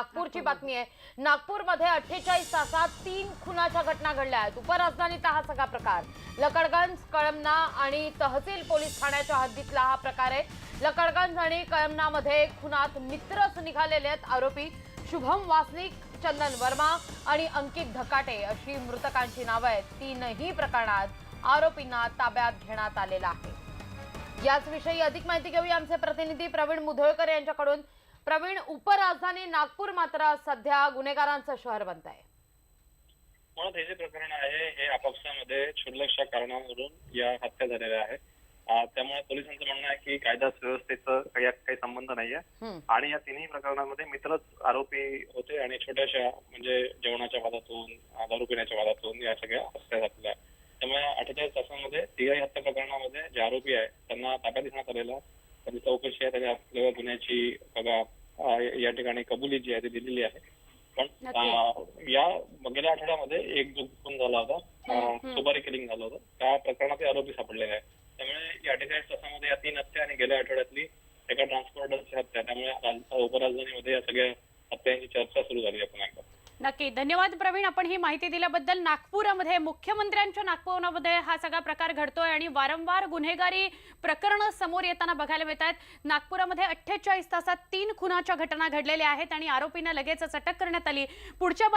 नागपूरची बातमी आहे. नागपूरमध्ये अठ्ठेचाळीस तासात तीन खुनाच्या घटना घडल्या आहेत. उपराजधानीचा हा सगळा प्रकार. लकडगंज कळमना आणि तहसील पोलीस ठाण्याच्या हद्दीतला हा प्रकार आहे. लकडगंज आणि कळमनामध्ये खुनात मित्रच निघालेले आहेत. आरोपी शुभम वासनिक चंदन वर्मा आणि अंकित धकाटे अशी मृतकांची नावं आहेत. तीनही प्रकरणात आरोपींना ताब्यात घेण्यात आलेला आहे. याच विषयी अधिक माहिती घेऊया आमचे प्रतिनिधी प्रवीण मुधोळकर यांच्याकडून. प्रवीण उपराजधानी नागपूर मात्र सध्या गुन्हेगारांचं शहर बनत आहे मुळात हे जे प्रकरण आहे हे आपापसामध्ये क्षुल्लकशा कारणावरून या हत्या झालेल्या आहेत त्यामुळे पोलिसांचं म्हणणं आहे की कायदा सुव्यवस्थेचं काही काही संबंध नाहीये. आणि या तिन्ही प्रकरणांमध्ये मित्रच आरोपी होते आणि छोट्याशा म्हणजे जेवणाच्या वादातून दारू पिण्याच्या वादातून या सगळ्या हत्या झालेल्या. त्यामुळे अठ्ठेचाळीस तासामध्ये तिघाही हत्या प्रकरणामध्ये जे आरोपी आहे त्यांना ताब्यात घेण्यात आलेला. त्यांची चौकशी आहे त्यांनी आपल्या गुन्ह्याची बघा या ठिकाणी कबुली जी आहे ती दिलेली आहे. पण या गेल्या आठवड्यामध्ये एक जो खून झाला होता. सुपारी किलिंग झालं होतं. त्या प्रकरणात हे आरोपी सापडलेले आहे त्यामुळे या अठ्ठेचाळीस तासामध्ये या तीन हत्या आणि गेल्या आठवड्यातली एका ट्रान्सपोर्टरची हत्या. त्यामुळे राज- उपराजधानीमध्ये या सगळ्या हत्यांची चर्चा सुरू झाली पुन्हा एकदा. नक्की. धन्यवाद प्रवीण. आपण ही माहिती दिल्याबद्दल नागपुरामध्ये मुख्यमंत्र्यांच्या नागपुरामध्ये हा सगळा प्रकार घडतोय आणि वारंवार गुन्हेगारी प्रकरणं समोर येताना बघायला मिळत आहेत नागपुरामध्ये अठ्ठेचाळीस तासात तीन खुनाच्या घटना घडलेल्या आहेत आणि आरोपींना लगेचच अटक करण्यात आली. पुढच्या